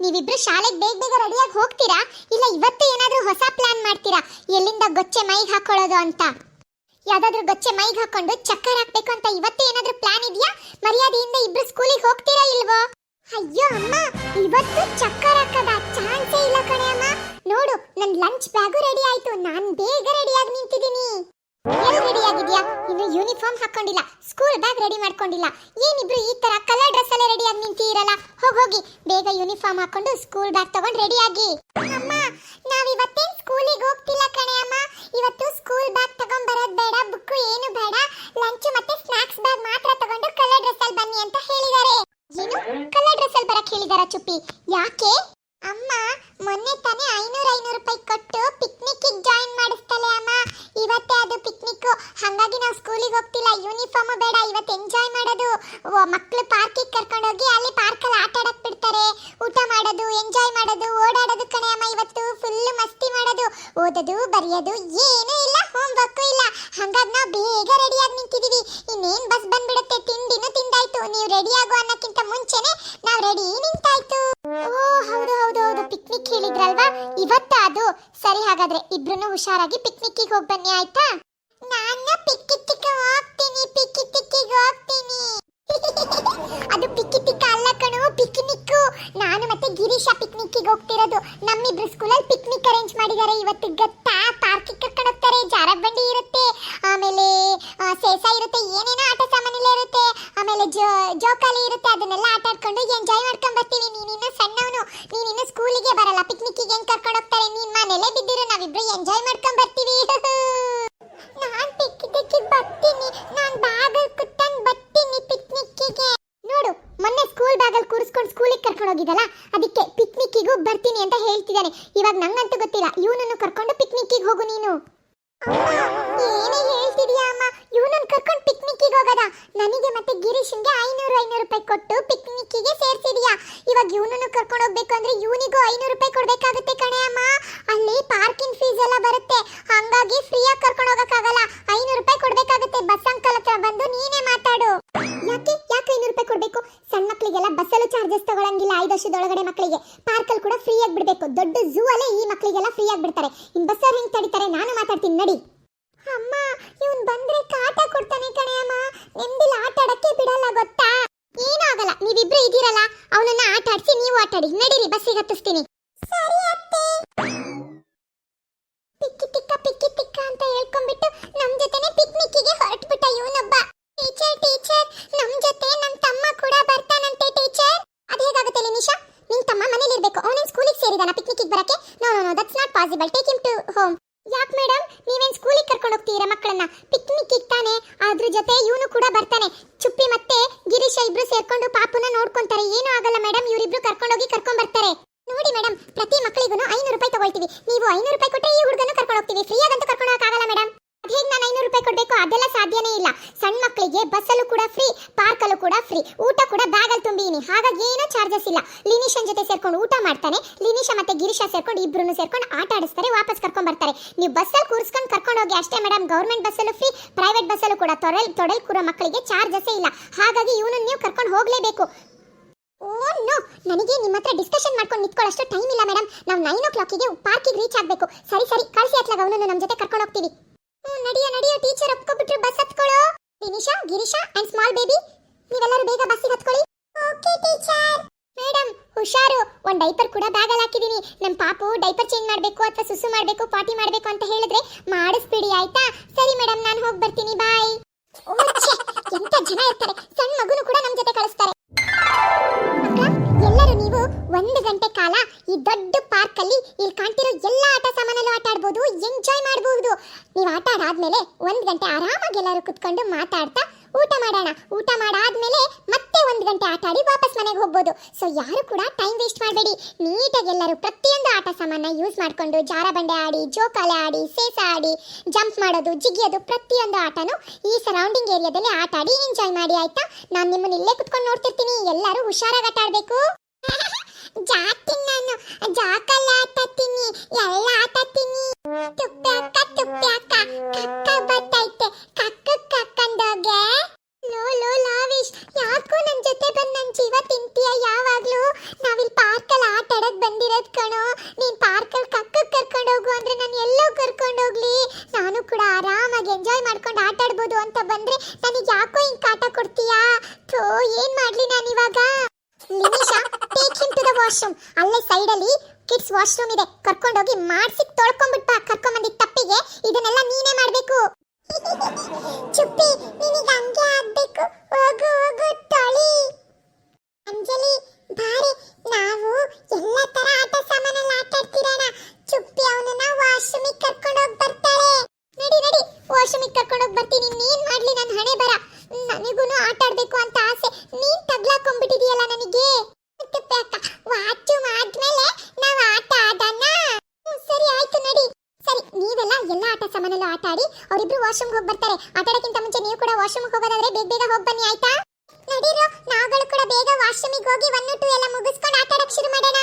ನೀವಿಬ್ರು ಶಾಲೆಗೆ ಬೇಗ ಬೇಗ ರೆಡಿಯಾಗಿ ಹೋಗ್ತೀರಾ? ಇಲ್ಲ ಇವತ್ತು ಏನಾದರೂ ಹೊಸ ಪ್ಲಾನ್ ಮಾಡ್ತೀರಾ? ಎಲ್ಲಿಂದ ಗೊಚ್ಚೆ ಮೈಗೆ ಹಾಕೊಳ್ಳೋದು ಅಂತ? ಯಾವ್ದಾದ್ರೂ ಗೊಚ್ಚೆ ಮೈಗೆ ಹಾಕೊಂಡು ಚಕ್ಕರ್ ಹಾಕ್ಬೇಕು ಅಂತ ಇವತ್ತು ಏನಾದರೂ ಪ್ಲಾನ್ ಇದೆಯಾ? ಮರ್ಯಾದೆಯಿಂದ ಇಬ್ರು ಸ್ಕೂಲಿಗೆ ಹೋಗ್ತೀರಾ ಇಲ್ವೋ? ಅಯ್ಯೋ ಅಮ್ಮ, ಇವತ್ತು ಚಕ್ಕರ್ ಹಾಕದ ಚಾನ್ಸೇ ಇಲ್ಲ ಕಣೆ ಅಮ್ಮ. ನೋಡು ನನ್ನ ಲಂಚ್ ಬ್ಯಾಗು ರೆಡಿ ಆಯ್ತು. ನಾನು ಬೇಗ ರೆಡಿಯಾಗಿ ನಿಂತಿದ್ದೀನಿ. ಯೂನಿಫಾರ್ಮ್ ಹಾಕೊಂಡಿಲ್ಲ ಸ್ಕೂಲ್ ಬ್ಯಾಗ್ ರೆಡಿ ಮಾಡ್ಕೊಂಡಿಲ್ಲ. ಏನಿಬ್ರು ಈ ತರ ಕಲರ್ ಡ್ರೆಸ್ ಅಲ್ಲೇ ರೆಡಿ ಆಗಿ ನಿಂತಿರಲ್ಲ ಹೋಗ್ ಹೋಗಿ, ಬೇಗ ಯೂನಿಫಾರ್ಮ್ ಹಾಕೊಂಡು ಸ್ಕೂಲ್ ಬ್ಯಾಗ್ ತಗೊಂಡು ರೆಡಿ ಆಗಿ. ಅಮ್ಮ ನಾವ್ ಇವತ್ತೇನ್ ಸ್ಕೂಲಿಗೆ ಹೋಗ್ತಿಲ್ಲ ಕಣೆ ಅಮ್ಮ. ಇವತ್ತು ಸ್ಕೂಲ್ ಬ್ಯಾಗ್ ತಗೊಂಡ್ ಬರೋದ್ ಬೇಡ ಬುಕ್ಕು ಏನು ಬೇಡ. ಲಂಚ್ ಮತ್ತೆ ಸ್ನಾಕ್ಸ್ ಬ್ಯಾಗ್ ಮಾತ್ರ ತಗೊಂಡು ಕಲರ್ ಡ್ರೆಸ್ ಅಲ್ಲಿ ಬನ್ನಿ ಅಂತ ಹೇಳಿದ್ದಾರೆ. ಏನು? ಕಲರ್ ಡ್ರೆಸ್ ಅಲ್ಲಿ ಬರಕ್ ಹೇಳಿದಾರ ಚುಪ್ಪಿ. ಯಾಕೆ? ಅಮ್ಮ, ಮೊನ್ನೆ ತಾನೇ ಐನೂರ ಐನೂರು ರೂಪಾಯಿ ಕೊಟ್ಟು ಪಿಕ್ನಿಕ್ ಜಾಯಿನ್ ಮಾಡಿಸ್ತಾಳೆ ಅಮ್ಮ. ಇವತ್ತೇ ಅದು ಪಿಕ್ನಿಕ್ ಹಾಗಾಗಿ ನಾವು ಸ್ಕೂಲಿಗೆ ಹೋಗ್ತಿಲ್ಲ. ಯೂನಿಫಾರ್ಮ್ ಬೇಡ. ಇವತ್ತು ಎಂಜಾಯ್ ಮಾಡೋದು. ಮಕ್ಕಳು ಪಾರ್ಕಿಗೆ ಕರ್ಕೊಂಡು ಹೋಗಿ ಅಲ್ಲಿ ಪಾರ್ಕಲ್ಲಿ ಆಟ ಆಡಕ್ಕೆ ಬಿಡ್ತಾರೆ. ಊಟ ಮಾಡೋದು ಎಂಜಾಯ್ ಮಾಡೋದು, ಓಡಾಡೋದು ಕಣೆ ಅಮ್ಮ. ಇವತ್ತು ಫುಲ್ ಮಸ್ತಿ ಮಾಡೋದು. ಓದೋದು, ಬರೆಯೋದು, ಏನೂ ಇಲ್ಲ ಹೋಮ್ ಇಲ್ಲ. ಸರಿ ಹಾಗಾದ್ರೆ ಇಬ್ರು ಹುಷಾರಾಗಿ ಪಿಕ್ನಿಕ್ಕಿಗೆ ಹೋಗಿ ಬನ್ನಿ, ಆಯ್ತಾ? ನಾನು ಪಿಕ್ಕಿಟ್ಟಿಗೆ ಹೋಗ್ತೀನಿ ಪಿಕ್ಕಿಟ್ಟಿಗೆ ಹೋಗ್ತೀನಿ. ಅದು ಪಿಕ್ಕಿತ್ತಿಕ್ಕ ಅಲ್ಲ ಕಣೋ ಪಿಕ್ನಿಕ್ ನಾನು ಮತ್ತೆ ಗಿರೀಶ ಪಿಕ್ನಿಕ್ಕಿಗೆ ಹೋಗ್ತಿರೋದು. ನಮ್ಮಿಬ್ರು ಸ್ಕೂಲಲ್ಲಿ ಪಿಕ್ನಿಕ್ ಅರೇಂಜ್ ಮಾಡಿದ್ದಾರೆ ಇವತ್ತು, ಗೊತ್ತಾ? ಪಾರ್ಕಿಗೆ ಕರ್ಕೊಂಡು ಹೋಗ್ತಾರೆ ಜಾರಕ್ ಬಂಡಿ ಇರುತ್ತೆ. ಆಮೇಲೆ ಸೇಸಾ ಇರುತ್ತೆ, ಏನೇನೋ ಆಟ ಸಾಮಾನೆಲ್ಲ ಇರುತ್ತೆ. ಆಮೇಲೆ ಜೋ, ಜೋಕಾಲಿ ಇರುತ್ತೆ, ಅದನ್ನೆಲ್ಲ ಆಟ ಆಡ್ಕೊಂಡು ಎಂಜಾಯ್ ಮಾಡ್ಕೊಂಡ್ ಬರ್ತೀನಿ ನೀನಿನ್ನು ಸಣ್ಣವನು, ನೀನಿನ್ನು ಸ್ಕೂಲಿಗೆ ಬರಲ್ಲ ಪಿಕ್ನಿಕ್ಕಿಗೆ ಹೆಂಗ್ ಕರ್ಕೊಂಡು ಹೋಗ್ತಾರೆ ನೀನ್ ಮನೇಲೆ ಬಿದ್ದಿರು ನಾವಿಬ್ರು ಎಂಜಾಯ್ ಮಾಡ್ಕೊಂಡ್ ಬರ್ತೀವಿ ನಾನ್ ಪಿಕ್ನಿಕ್ಕಿಗೆ ಬರ್ತೀನಿ ನಾನ್ ಬ್ಯಾಗ್ ಕುತ್ತಂಗ್ ಬರ್ತೀನಿ ಪಿಕ್ನಿಕ್ಕಿಗೆ ನೋಡು ಮೊನ್ನೆ ಸ್ಕೂಲ್ ಬ್ಯಾಗಲ್ಲಿ ಕೂರಿಸ್ಕೊಂಡು ಹೋಗಿದ್ದಲ್ಲ? ಅದಕ್ಕೆ ಪಿಕ್ನಿಕ್ಕಿಗೂ ಬರ್ತೀನಿ ಅಂತ ಹೇಳ್ತಿದ್ದಾನೆ. ಇವಾಗ ನಂಗಂತೂ ಗೊತ್ತಿಲ್ಲ. ಇವನನ್ನು ಕರ್ಕೊಂಡು ಪಿಕ್ನಿಕ್ಕಿಗೆ ಹೋಗು ನೀನು. ಏನೇ ಹೇಳ್ತಿದ್ಯಾ ಅಮ್ಮ? ಇವನನ್ನು ಕರ್ಕೊಂಡು ಪಿಕ್ನಿಕ್ಕಿಗೆ ಹೋಗದ? ನನಗೆ ಮತ್ತೆ ಗಿರೀಶನ್ಗೆ ಐನೂರು ಐನೂರು ರೂಪಾಯಿ ಕೊಟ್ಟು ಪಿಕ್ನಿಕ್ಕಿಗೆ ಸೇರ್ಸಿದ್ಯಾ? ಇವಾಗ ಇವನನ್ನು ಕರ್ಕೊಂಡು ಹೋಗ್ಬೇಕು ಅಂದ್ರೆ ಇವನಿಗೂ ಐನೂರು ರೂಪಾಯಿ ಕೊಡ್ಬೇಕಾಗುತ್ತೆ ಕಣೆ ಅಮ್ಮ. ಅಲ್ಲಿ ಪಾರ್ಕಿಂಗ್ ಫೀಸ್ ಎಲ್ಲ ಬರುತ್ತೆ. ಹಂಗಾಗಿ ಫ್ರೀಯಾಗಿ ಕರ್ಕೊಂಡು ಹೋಗಕ್ಕಾಗಲ್ಲ. ಐನೂರು ರೂಪಾಯಿ ಮಕ್ಕಳಿಗೆಲ್ಲ ಬಸ್ಸಲ್ಲೂ ಚಾರ್ಜಸ್ ತಗೊಳಂಗಿಲ್ಲ ಐದು ವರ್ಷದೊಳಗಡೆ ಮಕ್ಕಳಿಗೆ. ಪಾರ್ಕಲ್ಲಿ ಕೂಡ ಫ್ರೀ ಆಗಿ ಬಿಡಬೇಕು ದೊಡ್ಡ ಝೂ ಅಲ್ಲೇ ಈ ಮಕ್ಕಳಿಗೆಲ್ಲ ಫ್ರೀ ಆಗಿ ಬಿಡ್ತಾರೆ ಇನ್ ಬಸ್ಸವ್ರು ಹೆಂಗ್ ತಡಿತಾರೆ? ನಾನು ಮಾತಾಡ್ತೀನಿ, ನಡಿ. ಅಮ್ಮ, ಇವನ್ ಬಂದ್ರೆ ಕಾಟ ಕೊಡ್ತಾನೆ ಕಣೆ ಅಮ್ಮ. ನೆಮ್ಮದಿಲ್ಲ ಆಟ ಆಡಕ್ಕೆ ಬಿಡಲ್ಲ ಗೊತ್ತಾ? ಏನಾಗಲ್ಲ ನೀವಿಬ್ರು ಇದೀರಲ್ಲ ಅವನನ್ನ ಆಟ ಆಡ್ಸಿ ನೀವು ಆಟ ಆಡಿ. ನಡೀರಿ ಬಸ್ಸಿಗೆ ಹತ್ತಿಸ್ತೀನಿ. ಸರಿ ಅತ್ತೆ. ಟಿಕ್ಕ ಟಿಕ್ಕ ಅಂತ ಹೇಳ್ಕೊಂಡ್ಬಿಟ್ಟು ನಮ್ ಜೊತೆನೆ ಪಿಕ್ನಿಕ್ಕಿಗೆ ಹೊರಟ್ಬಿಟ್ಟ ಇವನೊಬ್ಬ ಟೀಚರ್ ಟೀಚರ್ ನಮ್ ಜೊತೆ ನಮ್ ತಮ್ಮ ಕೂಡ ಬರ್ತಾನಂತೆ ಟೀಚರ್ ಅದ್ ಹೇಗಾಗುತ್ತೆ ಲಿನಿಶಾ ನಿನ್ ತಮ್ಮ ಮನೇಲಿ ಇರ್ಬೇಕು ಅವನೇನ್ ಸ್ಕೂಲಿಗೆ ಸೇರಿದಾನ ಪಿಕ್ನಿಕ್ಕಿಗೆ ಬರಕ್ಕೆ no no no that's not possible take him to home. ಯಾಕೆ ಮೇಡಮ್ ನೀವೇನ್ ಸ್ಕೂಲಿಗೆ ಕರ್ಕೊಂಡು ಹೋಗ್ತೀರಾ ಮಕ್ಕಳನ್ನ? ಪಿಕ್ನಿಕ್ ತಾನೆ? ಅದ್ರ ಜೊತೆ ಇವನು ಕೂಡ ಬರ್ತಾನೆ. ಚುಪ್ಪಿ ಮತ್ತೆ ಗಿರೀಶ ಇಬ್ರು ಸೇರ್ಕೊಂಡು ಪಾಪುನ ನೋಡ್ಕೊಂತಾರೆ. ಏನೂ ಆಗಲ್ಲ ಮೇಡಮ್ ಇವರಿಬ್ರು ಕರ್ಕೊಂಡೋಗಿ ಕರ್ಕೊಂಡ್ ಬರ್ತಾರೆ. ನೋಡಿ ಮೇಡಮ್ ಪ್ರತಿ ಮಕ್ಕಳಿಗೂ ಐನೂರು ರೂಪಾಯಿ ತಗೊಳ್ತೀವಿ. ನೀವು ಐನೂರು ರೂಪಾಯಿ ಕೊಟ್ಟರೆ ಈ ಹುಡುಗನ ಕರ್ಕೊಂಡು ಹೋಗ್ತೀವಿ. ಫ್ರೀ ಆಗಂತೂ ಕರ್ಕೊಂಡು ಹೋಗಕ್ಕಾಗಲ್ಲ ಮೇಡಮ್ ಹೇಗೆ ನಾನು ಐನೂರು ರೂಪಾಯಿ ಕೊಡಬೇಕು? ಅದೆಲ್ಲ ಸಾಧ್ಯನೇ ಇಲ್ಲ. ಸಣ್ಣ ಮಕ್ಕಳಿಗೆ ಬಸ್ಸಲ್ಲೂ ಕೂಡ ಫ್ರೀ ಪಾರ್ಕಲ್ಲೂ ಕೂಡ ಫ್ರೀ ಊಟ ಕೂಡ ಬ್ಯಾಗಲ್ಲಿ ತುಂಬಿನಿ ಹಾಗಾಗಿ ಏನೋ ಚಾರ್ಜಸ್ ಇಲ್ಲ. ಲಿನಿಶನ್ ಜೊತೆ ಸೇರ್ಕೊಂಡು ಊಟ ಮಾಡ್ತಾನೆ. ಲಿನಿಶಾ ಮತ್ತೆ ಗಿರೀಶ ಸೇರ್ಕೊಂಡು ಇಬ್ರು ಸೇರ್ಕೊಂಡು ಆಟ ಆಡಿಸ್ತಾರೆ, ವಾಪಸ್ ಕರ್ಕೊಂಡ್ ಬರ್ತಾರೆ. ನೀವು ಬಸ್ಸಲ್ಲಿ ಕೂರಿಸ್ಕೊಂಡು ಕರ್ಕೊಂಡು ಹೋಗಿ ಅಷ್ಟೇ ಮೇಡಮ್ ಗೌರ್ಮೆಂಟ್ ಬಸ್ಸಲ್ಲೂ ಫ್ರೀ ಪ್ರೈವೇಟ್ ಬಸ್ಸಲ್ಲೂ ಕೂಡ ತೊಡಲ್ ತೊಡಲ್ ಕೂರೋ ಮಕ್ಕಳಿಗೆ ಚಾರ್ಜಸ್ಸೇ ಇಲ್ಲ. ಹಾಗಾಗಿ ಇವನು ನೀವು ಕರ್ಕೊಂಡು ಹೋಗಲೇಬೇಕು. Oh, no. ನನಗೆ ನಿಮ್ಮ ಹತ್ರ ಡಿಸ್ಕಷನ್ ಮಾಡ್ಕೊಂಡು ನಿಂತ್ಕೊಳ್ಳೋಷ್ಟು ಟೈಮ್ ಇಲ್ಲ ಮೇಡಮ್ ನಾವು ನೈನ್ ಓ ಕ್ಲಾಕಿಗೆ ಪಾರ್ಕಿಗೆ ರೀಚ್ ಆಗಬೇಕು. ಸರಿ ಸರಿ. ಕಳಿಸಿ ಅತ್ಲಾಗ ಅವನನ್ನು ನಮ್ಮ ಜೊತೆ ಕರ್ಕೊಂಡು ಹೋಗ್ತೀವಿ. ಹ್ಞೂ ನಡಿಯೋ ಟೀಚರ್ ಒಪ್ಕೊಬಿಟ್ರು ಬಸ್ ಹತ್ಕೊಳ್ಳೋ. ದಿನಿಶಾ ಗಿರಿಶಾ ಅಂಡ್ ಸ್ಮಾಲ್ ಬೇಬಿ ನೀವೆಲ್ಲರೂ ಬೇಗ ಬಸ್ಸಿಗೆ ಹತ್ಕೊಳ್ಳಿ. Okay teacher. ಮೇಡಮ್ ಹುಷಾರು. ಒಂದ್ ಡೈಪರ್ ಕೂಡ ಬ್ಯಾಗ್ ಅಲ್ಲಿ ಹಾಕಿದೀನಿ. ನಮ್ಮ ಪಾಪು ಡೈಪರ್ ಚೇಂಜ್ ಮಾಡಬೇಕು ಅಥವಾ ಸುಸು ಮಾಡಬೇಕು ಪಾಟಿ ಮಾಡಬೇಕು ಅಂತ ಹೇಳಿದ್ರೆ ಮಾಡಿಸ್ಬಿಡಿ ಆಯ್ತಾ? ಸರಿ ಮೇಡಮ್ ನಾನು ಹೋಗಿ ಬರ್ತೀನಿ. ಬಾಯ್. ಎಂತ ಜನ ಇರ್ತಾರೆ. ಸಣ್ಣ ಮಗುನು ಕೂಡ ನಮ್ಮ ಜೊತೆ ಕಳಿಸ್ತಾರೆ. ಎಲ್ಲರೂ ನೀವು ಒಂದು ಗಂಟೆ ಕಾಲ ಈ ದೊಡ್ಡ ಪಾರ್ಕ್ ಅಲ್ಲಿ ಇಲ್ಲಿ ಕಾಣ್ತಿರೋ ಎಲ್ಲ ಆಟ ಸಾಮಾನಲ್ಲೂ ಆಟ ಆಡ್ಬೋದು, ಎಂಜಾಯ್ ಮಾಡಬಹುದು ನೀವು ಆಟ ಆಡಾದ್ಮೇಲೆ ಒಂದ್ ಗಂಟೆ ಆರಾಮಾಗಿ ಎಲ್ಲರೂ ಕುತ್ಕೊಂಡು ಮಾತಾಡ್ತಾ ಊಟ ಮಾಡೋಣ, ಊಟ ಮಾಡಾದ್ಮೇಲೆ ಮತ್ತೆ ಒಂದು ಗಂಟೆ ಆಟ ಆಡಿ ವಾಪಸ್ ಮನೆಗೆ ಹೋಗ್ಬೋದು. ಸೊ ಯಾರು ಕೂಡ ಟೈಮ್ ವೇಸ್ಟ್ ಮಾಡಬೇಡಿ. ನೀಟಾಗಿ ಎಲ್ಲರೂ ಪ್ರತಿಯೊಂದು ಆಟ ಸಾಮಾನ ಯೂಸ್ ಮಾಡ್ಕೊಂಡು ಜಾರಬಂಡೆ ಆಡಿ, ಜೋಕಾಲೆ ಆಡಿ, ಸೇಸ ಆಡಿ ಜಂಪ್ ಮಾಡೋದು, ಜಿಗಿಯೋದು ಪ್ರತಿಯೊಂದು ಆಟನು ಈ ಸರೌಂಡಿಂಗ್ ಏರಿಯಾದಲ್ಲಿ ಆಟ ಆಡಿ ಎಂಜಾಯ್ ಮಾಡಿ, ಆಯ್ತಾ? ನಾನು ನಿಮ್ಮನ್ನ ಇಲ್ಲೇ ಕುತ್ಕೊಂಡು ನೋಡ್ತಿರ್ತೀನಿ. ಎಲ್ಲರೂ ಹುಷಾರಾಗಿ ಆಟ ಆಡ್ಬೇಕು. ಜಾತಿ ನಾನು ಜಾಕಲ್ ಆಟತೀನಿ, ಎಲ್ಲ ಆಟತೀನಿ. ತುಪ್ಪ್ಯಾಕ ತುಪ್ಪ್ಯಾಕ, ಕಕ್ಕ ಬತ್ತೈತೆ, ಕಕ್ಕ ಕಕ್ಕಂದೋಗೆ. ಲೋ ಲೋ, ಲಾವಿಶ್, ಯಾಕೋ ನನ್ನ ಜೊತೆ ಬಂದು ನನ್ನ ಜೀವ ತಿಂತೀಯ? ಯಾವಾಗಲೂ ನಾವಿಲ್ಲಿ ಪಾರ್ಕಲ್ಲಿ ಆಟ ಆಡೋಕ್ಕೆ ಬಂದಿರೋದು ಕಣೋ. ನೀನು ಪಾರ್ಕಲ್ಲಿ ಕಕ್ಕಕ್ಕೆ ಕರ್ಕೊಂಡು ಹೋಗು ಅಂದ್ರೆ ನಾನು ಎಲ್ಲೋ ಕರ್ಕೊಂಡು ಹೋಗ್ಲಿ. ನಾನು ಕೂಡ ಆರಾಮಾಗಿ ಎಂಜಾಯ್ ಮಾಡ್ಕೊಂಡು ಆಟ ಆಡ್ಬೋದು ಅಂತ ಬಂದ್ರೆ ನನಗೆ ಯಾಕೋ ಹಿಂಗೆ ಕಾಟ ಕೊಡ್ತೀಯಾ? ಥೋ, ಏನು ಮಾಡ್ಲಿ ನಾನು ಇವಾಗ? ಲಿನಿಶಾ take him to the washroom ಅಲ್ಲೇ ಸೈಡ್ ಅಲ್ಲಿ ಕಿಡ್ಸ್ ವಾಶ್ರೂಮ್ ಇದೆ. ಕರ್ಕೊಂಡು ಹೋಗಿ ಮಾಡ್ಸಿ ಕರ್ಕೊಂಡೋಗಿ ಮಾಡಿಸಿ ತೊಳ್ಕೊಂಡ್ಬಿಟ್ಟ ಬಂದಿ ತಪ್ಪಿಗೆ. ಇದನ್ನೆಲ್ಲ ನೀನೇ ಮಾಡಬೇಕು. ಚುಪ್ಪಿ ಮಾತಾಡ್ಬೇಕು ಅಂತ ಆಸೆ. ನೀನ್ ತಗ್ಲಾಕೊಂಡ್ಬಿಟ್ಟಿದೀಯಲ್ಲ ನನಗೆ? ವಾಚು ಆದ್ಮೇಲೆ ನಾವ್ ಆಟ ಆಡಣ. ಸರಿ, ಆಯ್ತು ನಡಿ. ಸರಿ, ನೀವೆಲ್ಲ ಎಲ್ಲ ಆಟ ಸಾಮಾನೆಲ್ಲ ಆಟ ಆಡಿ ಅವರಿಬ್ರು ವಾಶ್ರೂಮ್ ಹೋಗಿ ಬರ್ತಾರೆ ಆಟಾಡಕ್ಕಿಂತ ಮುಂಚೆ ನೀವು ಕೂಡ ವಾಶ್ರೂಮ್ ಹೋಗೋದಾದ್ರೆ ಬೇಗ ಬೇಗ ಹೋಗಿ ಬನ್ನಿ, ಆಯ್ತಾ? ನಡೀರೋ, ನಾವುಗಳು ಕೂಡ ಬೇಗ ವಾಶ್ರೂಮಿಗೆ ಹೋಗಿ ಒನ್ ಟು ಎಲ್ಲ ಮುಗಿಸ್ಕೊಂಡು ಆಟಾಡಕ್ ಶುರು ಮಾಡೋಣ.